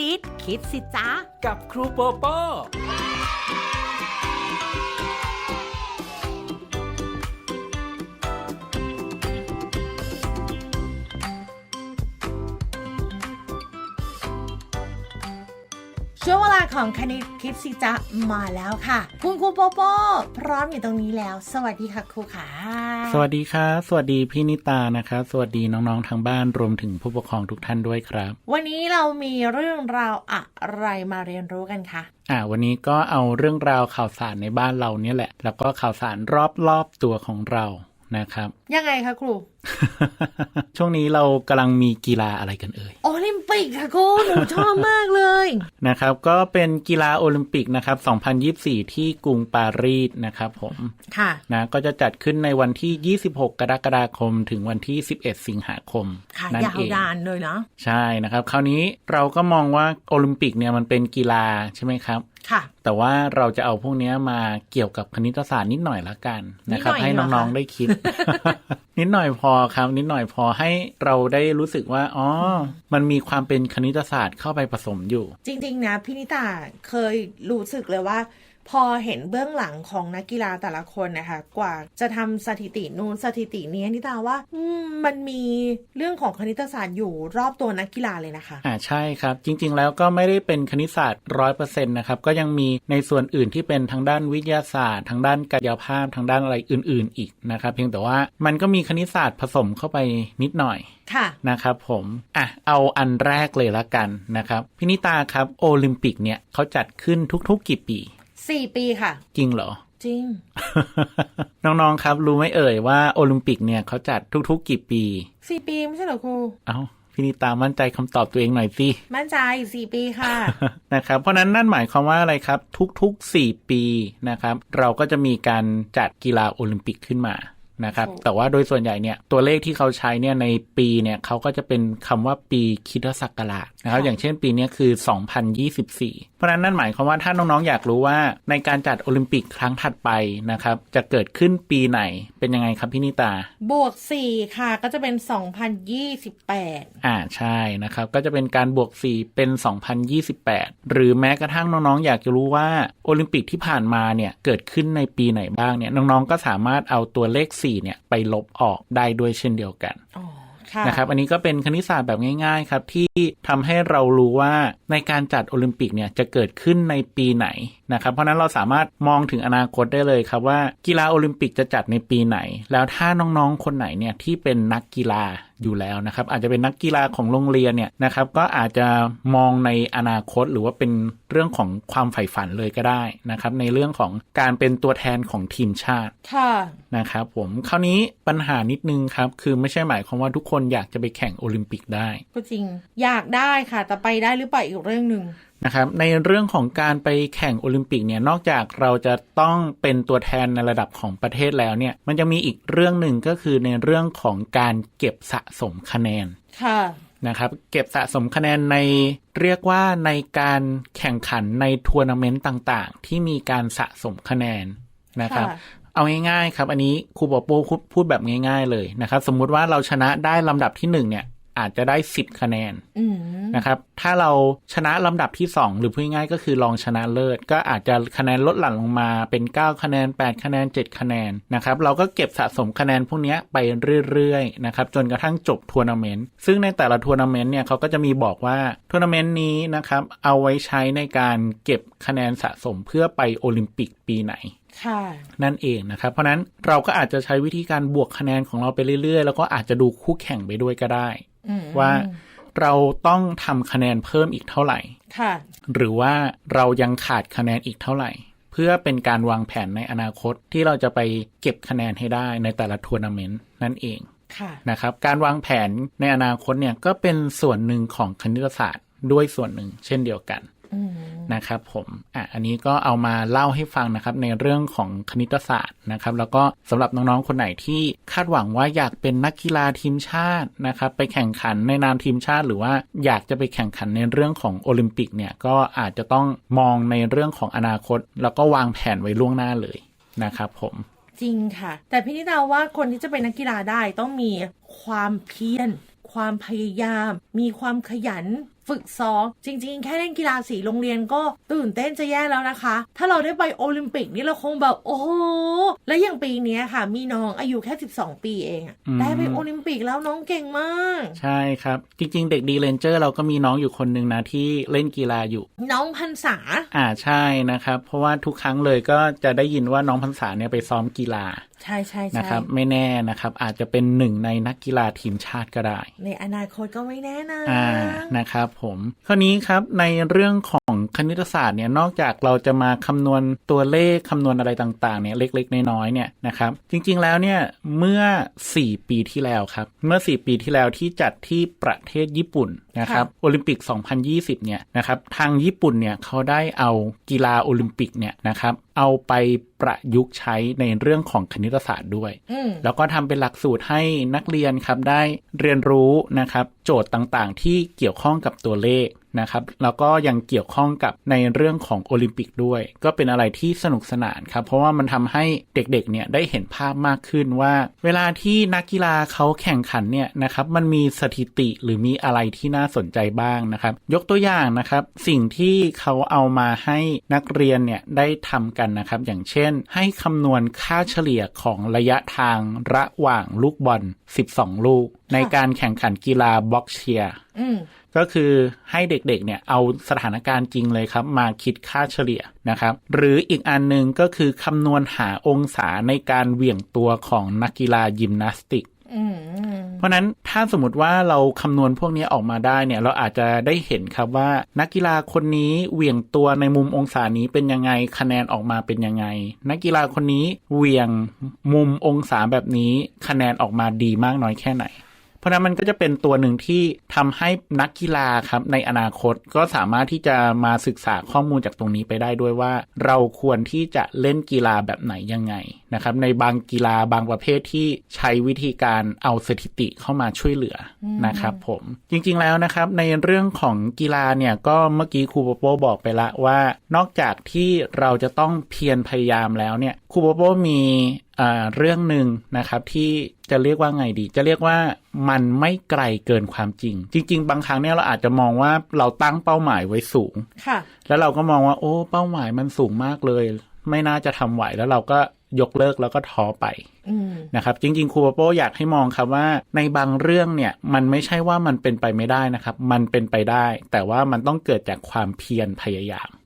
ณิต คิดสิจ๊ะกับครูโปโป้ ช่วงเวลาของคณิตคิดสิจ๊ะมาแล้วค่ะ คุณครูโปโป้พร้อมอยู่ตรงนี้แล้ว สวัสดีค่ะครูขาสวัสดีครับสวัสดีพี่นิตานะครับสวัสดีน้องๆทางบ้านรวมถึงผู้ปกครองทุกท่านด้วยครับ วันนี้เรามีเรื่องราวอะไรมาเรียนรู้กันคะอ่าวันนี้ก็เอาเรื่องราวข่าวสารในบ้านเราเนี่ยแหละ แล้วก็ข่าวสารรอบๆตัวของเรา นะครับ ยังไงคะครู ช่วงนี้เรากำลังมีกีฬาอะไรกันเอ่ย โอลิมปิกค่ะครูหนูชอบมากเลยนะครับ ก็เป็นกีฬาโอลิมปิกนะครับ 2024 ที่กรุงปารีสนะครับผม ค่ะ นะก็จะจัดขึ้นในวันที่ 26 กรกฎาคม ถึงวันที่ 11 สิงหาคม ค่ะนั่นยาวเองดานเลยเนาะใช่นะครับ คราวนี้เราก็มองว่าโอลิมปิกเนี่ยมันเป็นกีฬาใช่ไหมครับ ค่ะ แต่ว่าเราจะเอาพวกเนี้ยมาเกี่ยวกับคณิตศาสตร์นิดหน่อยละกันนะครับนิดหน่อยให้เหรอน้องคะๆได้คิด นิดหน่อยพอครับ นิดหน่อยพอให้เราได้รู้สึกว่าอ๋อมันมีความเป็นคณิตศาสตร์เข้าไปผสมอยู่ จริง ๆ นะพี่นิตาเคยรู้สึกเลยว่า พอเห็นเบื้องหลังของนักกีฬาแต่ละคนนะคะ กว่าจะทำสถิตินู้นสถิตินี้นิตาว่าอืมมันมีเรื่องของคณิตศาสตร์อยู่รอบตัวนักกีฬาเลยนะคะ อ่าใช่ครับ จริง ๆ แล้วก็ไม่ได้เป็นคณิตศาสตร์ร้อยเปอร์เซ็นต์นะครับก็ยังมีในส่วนอื่นที่เป็นทางด้านวิทยาศาสตร์ ทางด้านกายภาพทางด้านอะไรอื่น ๆ อีกนะครับ เพียงแต่ว่ามันก็มีคณิตศาสตร์ผสมเข้าไปนิดหน่อยค่ะนะครับผมอะเอาอันแรกเลยละกันนะครับพินิตาครับโอลิมปิกเนี่ยเขาจัดขึ้นทุกๆกี่ปี 4ปีค่ะ จริงเหรอ จริง น้อง ๆ ครับ รู้ไหมเอ่ยว่าโอลิมปิกเนี่ยเขาจัดทุก ๆ กี่ปี4ปีไม่ใช่เหรอครู เอ้าพินิตามั่นใจคำตอบตัวเองหน่อยสิ มั่นใจ4ปีค่ะ นะครับ เพราะนั้นนั่นหมายความว่าอะไรครับ ทุกๆ4ปีนะครับ เราก็จะมีการจัดกีฬาโอลิมปิกขึ้นมา นะครับถูกแต่ว่าโดยส่วนใหญ่เนี่ยตัวเลขที่เขาใช้เนี่ยในปีเนี่ยเขาก็จะเป็นคำว่าปีคริดศักราชนะครับอย่างเช่นปีเนี้ยคือ 2024 เพราะฉะนั้นนั่นหมายความว่าถ้าน้องๆอยากรู้ว่าในการจัดโอลิมปิกครั้งถัดไปนะครับจะเกิดขึ้นปีไหนเป็นยังไงครับพี่นิตา บวก 4 ค่ะก็จะเป็น 2028 อ่าใช่นะครับก็จะเป็นการบวก 4 เป็น 2028 หรือแม้กระทั่งน้องๆอยากจะรู้ว่าโอลิมปิกที่ผ่านมาเนี่ยเกิดขึ้นในปีไหนบ้างเนี่ยน้องๆก็สามารถเอาตัวเลข4เนี่ยไปลบออกได้ด้วยเช่นเดียวกันอ๋อค่ะนะครับอันนี้ก็เป็นคณิตศาสตร์แบบง่าย ๆ ครับ ที่ทำให้เรารู้ว่าในการจัดโอลิมปิกเนี่ยจะเกิดขึ้นในปีไหนนะครับ เพราะฉะนั้นเราสามารถมองถึงอนาคตได้เลยครับว่ากีฬาโอลิมปิกจะจัดในปีไหน แล้วถ้าน้องๆคนไหนเนี่ยที่เป็นนักกีฬาอยู่แล้วนะครับ อาจจะเป็นนักกีฬาของโรงเรียนเนี่ยนะครับก็อาจจะมองในอนาคตหรือว่าเป็นเรื่องของความใฝ่ฝันเลยก็ได้นะครับ ในเรื่องของการเป็นตัวแทนของทีมชาติค่ะนะครับผมคราวนี้ปัญหานิดนึงครับ คือไม่ใช่หมายความว่าทุกคนอยากจะไปแข่งโอลิมปิกได้ ก็จริงอยากได้ค่ะแต่ไปได้หรือเปล่าอีกเรื่องหนึ่งนะครับในเรื่องของการไปแข่งโอลิมปิกเนี่ยนอกจากเราจะต้องเป็นตัวแทนในระดับของประเทศแล้วเนี่ยมันจะมีอีกเรื่องหนึ่งก็คือในเรื่องของการเก็บสะสมคะแนนค่ะนะครับเก็บสะสมคะแนนในเรียกว่าในการแข่งขันในทัวร์นาเมนต์ต่างๆ ที่มีการสะสมคะแนนนะครับค่ะเอาง่ายๆครับ อันนี้ครูปอโป้พูดพูดแบบง่าย ๆ เลยนะครับ สมมุติว่าเราชนะได้ลำดับที่หนึ่งเนี่ย อาจจะได้10คะแนนอืมนะครับ ถ้าเราชนะลำดับที่2หรือพูดง่ายๆก็คือรองชนะเลิศ ก็อาจจะคะแนนลดหลั่นลงมาเป็น 9 คะแนน 8 คะแนน 7 คะแนนนะครับ เราก็เก็บสะสมคะแนนพวกเนี้ยไปเรื่อยๆนะครับ จนกระทั่งจบทัวร์นาเมนต์ ซึ่งในแต่ละทัวร์นาเมนต์เนี่ยเขาก็จะมีบอกว่าทัวร์นาเมนต์นี้นะครับ เอาไว้ใช้ในการเก็บคะแนนสะสมเพื่อไปโอลิมปิก ปีไหนค่ะนั่นเองนะครับ เพราะฉะนั้นเราก็อาจจะใช้วิธีการบวกคะแนนของเราไปเรื่อยๆ แล้วก็อาจจะดูคู่แข่งไปด้วยก็ได้อืมว่าเราต้องทำคะแนนเพิ่มอีกเท่าไหร่ค่ะหรือว่าเรายังขาดคะแนนอีกเท่าไหร่ เพื่อเป็นการวางแผนในอนาคตที่เราจะไปเก็บคะแนนให้ได้ในแต่ละทัวร์นาเมนต์นั่นเองค่ะนะครับ การวางแผนในอนาคตเนี่ยก็เป็นส่วนหนึ่งของคณิตศาสตร์ด้วยส่วนหนึ่ง เช่นเดียวกันอืม นะครับผมอะอันนี้ก็เอามาเล่าให้ฟังนะครับในเรื่องของคณิตศาสตร์นะครับ แล้วก็สำหรับน้องๆคนไหนที่คาดหวังว่าอยากเป็นนักกีฬาทีมชาตินะครับ ไปแข่งขันในนามทีมชาติ หรือว่าอยากจะไปแข่งขันในเรื่องของโอลิมปิกเนี่ยก็อาจจะต้องมองในเรื่องของอนาคต แล้วก็วางแผนไว้ล่วงหน้าเลยนะครับผมจริงค่ะ แต่พี่นิดาว่าคนที่จะเป็นนักกีฬาได้ต้องมีความเพียรความพยายาม มีความขยัน ฝึกซ้อม จริง ๆ แค่เล่นกีฬาสีโรงเรียนก็ตื่นเต้นจะแย่แล้วนะคะ ถ้าเราได้ไปโอลิมปิกนี่เราคงแบบโอ้โหและอย่างปีเนี้ยค่ะ มีน้องอายุแค่ 12 ปีเองอะอืมได้ไปโอลิมปิกแล้วน้องเก่งมาก ใช่ครับ จริง ๆ เด็กดีเลนเจอร์เราก็มีน้องอยู่คนหนึ่งนะที่เล่นกีฬาอยู่ น้องพันษาอ่าใช่นะครับ เพราะว่าทุกครั้งเลยก็จะได้ยินว่าน้องพรรษาเนี่ยไปซ้อมกีฬาใช่ใช่ใช่นะครับไม่แน่นะครับ อาจจะเป็นหนึ่งในนักกีฬาทีมชาติก็ได้ ในอนาคตก็ไม่แน่นะอ่านะครับผมคราวนี้ครับในเรื่องของคณิตศาสตร์เนี่ยนอกจากเราจะมาคำนวณตัวเลขคำนวณอะไรต่างๆเนี่ยเล็กๆ น้อยๆเนี่ยนะครับจริงๆแล้วเนี่ยเมื่อ 4 ปีที่แล้วครับเมื่อ 4 ปีที่แล้วที่จัดที่ประเทศญี่ปุ่นนะครับโอลิมปิก 2020 เนี่ยนะครับทางญี่ปุ่นเนี่ยเขาได้เอากีฬาโอลิมปิกเนี่ยนะครับ เอาไปประยุกต์ใช้ในเรื่องของคณิตศาสตร์ด้วยอืมแล้วก็ทำเป็นหลักสูตรให้นักเรียนครับได้เรียนรู้นะครับ โจทย์ต่างๆ ที่เกี่ยวข้องกับตัวเลข นะครับ แล้วก็ยังเกี่ยวข้องกับในเรื่องของโอลิมปิกด้วย ก็เป็นอะไรที่สนุกสนานครับ เพราะว่ามันทำให้เด็กๆเนี่ยได้เห็นภาพมากขึ้นว่า เวลาที่นักกีฬาเขาแข่งขันเนี่ยนะครับมันมีสถิติหรือมีอะไรที่น่าสนใจบ้างนะครับ ยกตัวอย่างนะครับ สิ่งที่เขาเอามาให้นักเรียนเนี่ยได้ทำกันนะครับ อย่างเช่น ให้คำนวณค่าเฉลี่ยของระยะทางระหว่างลูกบอล 12 ลูก ในการแข่งขันกีฬาบ็อกเชียร์ ก็คือให้เด็กๆเนี่ยเอาสถานการณ์จริงเลยครับ มาคิดค่าเฉลี่ยนะครับ หรืออีกอันหนึ่งก็คือคำนวณหาองศาในการเหวี่ยงตัวของนักกีฬายิมนาสติกอืมเพราะฉะนั้นถ้าสมมติว่าเราคำนวณพวกนี้ออกมาได้เนี่ย เราอาจจะได้เห็นครับว่า นักกีฬาคนนี้เหวี่ยงตัวในมุมองศานี้เป็นยังไงคะแนนออกมาเป็นยังไง นักกีฬาคนนี้เหวี่ยงมุมองศาแบบนี้คะแนนออกมาดีมากน้อยแค่ไหนเพ ราะฉะนั้นมันก็จะเป็นตัวหนึ่งที่ทำให้นักกีฬาครับในอนาคตก็สามารถที่จะมาศึกษาข้อมูลจากตรงนี้ไปได้ด้วยว่า เราควรที่จะเล่นกีฬาแบบไหนยังไงนะครับ ในบางกีฬาบางประเภทที่ใช้วิธีการเอาสถิติเข้ามาช่วยเหลืออนะครับผมจริงๆแล้วนะครับในเรื่องของกีฬาเนี่ยก็เมื่อกี้ครูโปโป้บอกไปละว่านอกจากที่เราจะต้องเพียรพยายามแล้วเนี่ยครูโปโป้มีอ่าเรื่องหนึ่งนะครับที่ จะเรียกว่าไงดี จะเรียกว่ามันไม่ไกลเกินความจริง จริง ๆ บางครั้งเนี่ยเราอาจจะมองว่าเราตั้งเป้าหมายไว้สูงค่ะ แล้วเราก็มองว่า โอ้เป้าหมายมันสูงมากเลย ไม่น่าจะทำไหวแล้วเราก็ยกเลิกแล้วก็ท้อไปอืมนะครับ จริง ๆครูปโป้อยากให้มองครับว่า ในบางเรื่องเนี่ย มันไม่ใช่ว่ามันเป็นไปไม่ได้นะครับ มันเป็นไปได้ แต่ว่ามันต้องเกิดจากความเพียรพยายามค่ะ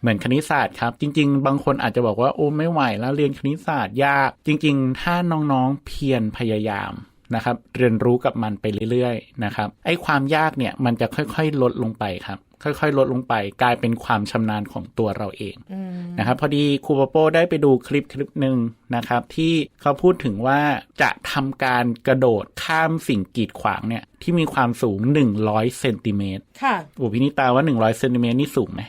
เหมือนคณิตศาสตร์ครับ จริง ๆ บางคนอาจจะบอกว่าโอ้ไม่ไหวแล้วเรียนคณิตศาสตร์ยาก จริง ๆ ถ้าน้องๆเพียรพยายามนะครับ เรียนรู้กับมันไปเรื่อยๆนะครับไอ้ความยากเนี่ยมันจะค่อยๆ ลดลงไปครับค่อยๆ ลดลงไปกลายเป็นความชำนาญของตัวเราเองอืมนะครับพอดีครูปโป้ได้ไปดูคลิปคลิปหนึ่งนะครับ ที่เขาพูดถึงว่าจะทำการกระโดดข้ามสิ่งกีดขวางเนี่ยที่มีความสูง 100เซนติเมตรค่ะโอ้พินิตาว่า 100เซนติเมตรนี่สูงไหม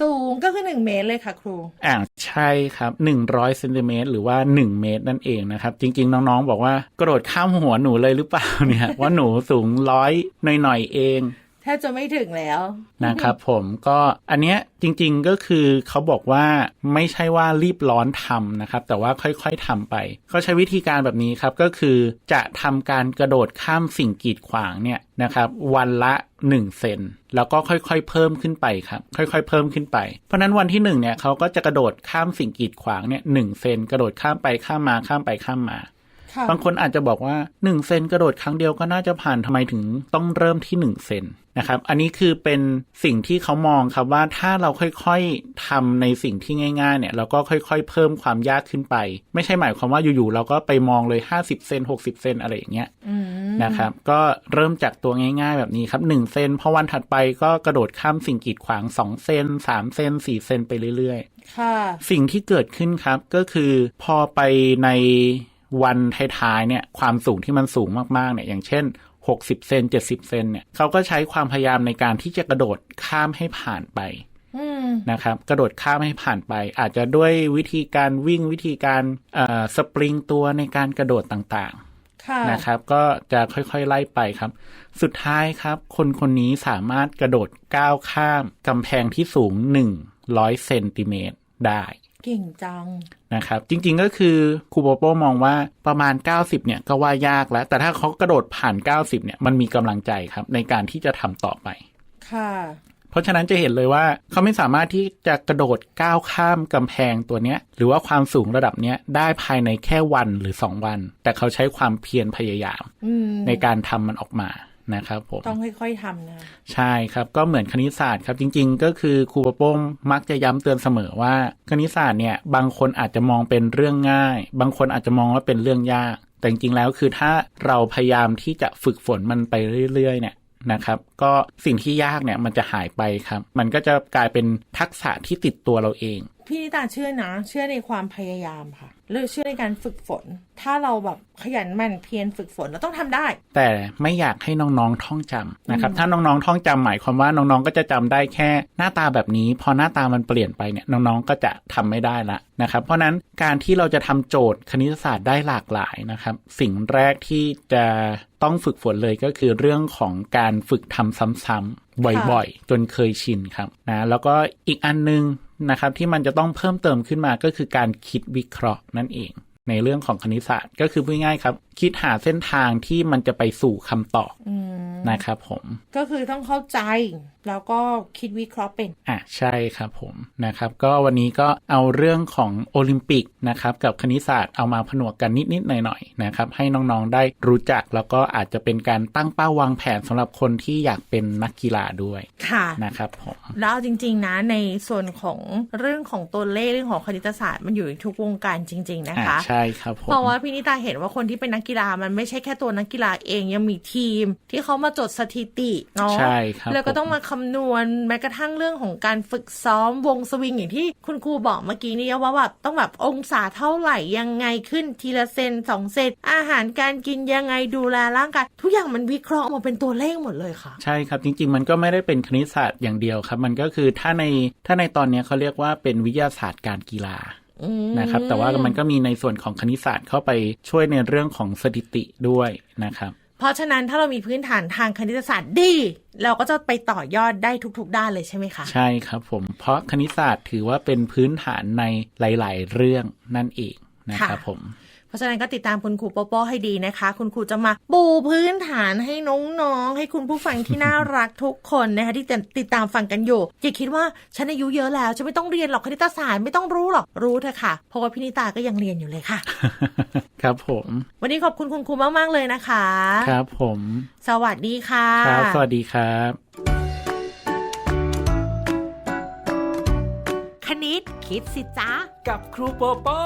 สูงก็คือหนึ่งเมตรเลยค่ะครู อ่าใช่ครับ100เซนติเมตรหรือว่า1เมตรนั่นเองนะครับ จริง ๆ น้องๆ บอกว่ากระโดดข้ามหัวหนูเลยหรือเปล่าเนี่ย ว่าหนูสูงร้อยหน่อยๆเอง แทบจะไม่ถึงแล้วนะครับผมก็อันเนี้ยจริงๆก็คือเขาบอกว่าไม่ใช่ว่ารีบร้อนทำนะครับ แต่ว่าค่อยๆทำไปเขาใช้วิธีการแบบนี้ครับก็คือจะทำการกระโดดข้ามสิ่งกีดขวางเนี่ยนะครับ วันละ1เซนแล้วก็ค่อยๆเพิ่มขึ้นไปครับ ค่อยๆเพิ่มขึ้นไป เพราะนั้นวันที่หนึ่งเนี่ยเขาก็จะกระโดดข้ามสิ่งกีดขวางเนี่ยหนึ่งเซนกระโดดข้ามไปข้ามมาข้ามไปข้ามมา บางคนอาจจะบอกว่า 1 เซนกระโดดครั้งเดียวก็น่าจะผ่านทำไมถึงต้องเริ่มที่ 1 เซนนะครับ อันนี้คือเป็นสิ่งที่เขามองครับว่าถ้าเราค่อยๆทำในสิ่งที่ง่าย ๆ เนี่ยเราก็ค่อยๆ เพิ่มความยากขึ้นไป ไม่ใช่หมายความว่าอยู่ๆเราก็ไปมองเลย 50 เซน60 เซนอะไรอย่างเงี้ยอืมนะครับ ก็เริ่มจากตัวง่ายๆ แบบนี้ครับ1เซนพอวันถัดไปก็กระโดดข้ามสิ่งกีดขวาง 2 เซน3เซน4เซนไปเรื่อยๆ ค่ะ สิ่งที่เกิดขึ้นครับก็คือพอไปใน วันท้ายๆเนี่ยความสูงที่มันสูงมากๆเนี่ยอย่างเช่น 60 เซน70 เซนเนี่ยเขาก็ใช้ความพยายามในการที่จะกระโดดข้ามให้ผ่านไปอืมนะครับ กระโดดข้ามให้ผ่านไป อาจจะด้วยวิธีการวิ่งวิธีการเอ่อสปริงตัวในการกระโดดต่างค่ะๆนะครับ ก็จะค่อยๆไล่ไปครับ สุดท้ายครับ คนคนนี้สามารถกระโดดก้าวข้ามกำแพงที่สูง 100เซนติเมตรได้ เก่งจังนะครับ จริง ๆก็คือครูโปโป้มองว่าประมาณ 90 เนี่ยก็ว่ายากแล้ว แต่ถ้าเขากระโดดผ่าน 90 เนี่ยมันมีกำลังใจครับ ในการที่จะทำต่อไป ค่ะ เพราะฉะนั้นจะเห็นเลยว่าเขาไม่สามารถที่จะกระโดดก้าวข้ามกำแพงตัวเนี้ย หรือว่าความสูงระดับเนี้ยได้ภายในแค่วันหรือสองวัน แต่เขาใช้ความเพียรพยายามอืมในการทำมันออกมา นะครับผมต้องค่อยๆทำนะใช่ครับก็เหมือนคณิตศาสตร์ครับจริง ๆ ก็คือครูประโป้งมักจะย้ำเตือนเสมอว่า คณิตศาสตร์เนี่ยบางคนอาจจะมองเป็นเรื่องง่าย บางคนอาจจะมองว่าเป็นเรื่องยาก แต่จริงๆแล้วคือถ้าเราพยายามที่จะฝึกฝนมันไปเรื่อยๆเนี่ยนะครับ ก็สิ่งที่ยากเนี่ยมันจะหายไปครับ มันก็จะกลายเป็นทักษะที่ติดตัวเราเอง พี่นิตาเชื่อนะ เชื่อในความพยายามค่ะ หรือเชื่อในการฝึกฝน ถ้าเราแบบขยันหมั่นเพียรฝึกฝนเราต้องทำได้ แต่ไม่อยากให้น้องๆท่องจำนะครับ ถ้าน้องๆท่องจำหมายความว่าน้องๆก็จะจำได้แค่หน้าตาแบบนี้ พอหน้าตามันเปลี่ยนไปเนี่ยน้องๆก็จะทำไม่ได้ละนะครับ เพราะฉะนั้นการที่เราจะทำโจทย์คณิตศาสตร์ได้หลากหลายนะครับ สิ่งแรกที่จะต้องฝึกฝนเลยก็คือเรื่องของการฝึกทำซ้ำๆบ่อยๆ จนเคยชินครับนะแล้วก็อีกอันนึงนะครับที่มันจะต้องเพิ่มเติมขึ้นมาก็คือการคิดวิเคราะห์นั่นเอง ในเรื่องของคณิตศาสตร์ก็คือพูดง่ายๆครับ คิดหาเส้นทางที่มันจะไปสู่คำตอบอืมนะครับผม ก็คือต้องเข้าใจแล้วก็คิดวิเคราะห์เป็น อะ ใช่ครับผมนะครับ ก็วันนี้ก็เอาเรื่องของโอลิมปิกนะครับกับคณิตศาสตร์เอามาผนวกกันนิดๆหน่อยๆนะครับให้น้องๆได้รู้จักแล้วก็อาจจะเป็นการตั้งเป้าวางแผนสำหรับคนที่อยากเป็นนักกีฬาด้วยค่ะนะครับผมแล้วเอาจริง ๆนะในส่วนของเรื่องของตัวเลขเรื่องของคณิตศาสตร์มันอยู่ในทุกวงการจริง ๆนะอะคะใช่ครับผมเพราะว่าพี่นิตาเห็นว่าคนที่เป็นนักกีฬามันไม่ใช่แค่ตัวนักกีฬาเองยังมีทีม ที่เขามาจดสถิติเนาะใช่ครับแล้วก็ต้องผมมาคำนวณแม้กระทั่งเรื่องของการฝึกซ้อมวงสวิงอย่างที่คุณครูบอกเมื่อกี้นี่ว่าแบบต้องแบบองศาเท่าไหร่ยังไงขึ้นทีละเซนสองเซนอาหารการกินยังไงดูแลร่างกายทุกอย่างมันวิเคราะห์ออกมาเป็นตัวเลขหมดเลยค่ะ ใช่ครับจริง ๆ มันก็ไม่ได้เป็นคณิตศาสตร์อย่างเดียวครับ มันก็คือถ้าในถ้าในตอนเนี้ยเขาเรียกว่าเป็นวิทยาศาสตร์การกีฬาอืมนะครับแต่ว่ามันก็มีในส่วนของคณิตศาสตร์เข้าไปช่วยในเรื่องของสถิติด้วยนะครับ เพราะฉะนั้นถ้าเรามีพื้นฐานทางคณิตศาสตร์ดี เราก็จะไปต่อยอดได้ทุกๆ ด้านเลยใช่ไหมคะ ใช่ครับผมเพราะคณิตศาสตร์ถือว่าเป็นพื้นฐานในหลาย ๆ เรื่องนั่นเองนะครับผม เพราะฉะนั้นก็ติดตามคุณครูโปโป้ให้ดีนะคะ คุณครูจะมาปูพื้นฐานให้น้องๆ ให้คุณผู้ฟังที่น่ารักทุกคนนะคะที่จะติดตามฟังกันอยู่อย่าคิดว่าฉันอายุเยอะแล้วฉันไม่ต้องเรียนหรอกคณิตศาสตร์ไม่ต้องรู้หรอกรู้เถอะค่ะ เพราะว่าพี่นิตาก็ยังเรียนอยู่เลยค่ะ ครับผม วันนี้ขอบคุณคุณครูมากๆเลยนะคะ ครับผม สวัสดีค่ะครับสวัสดีครับคณิตคิดสิจ้ากับครูโปโป้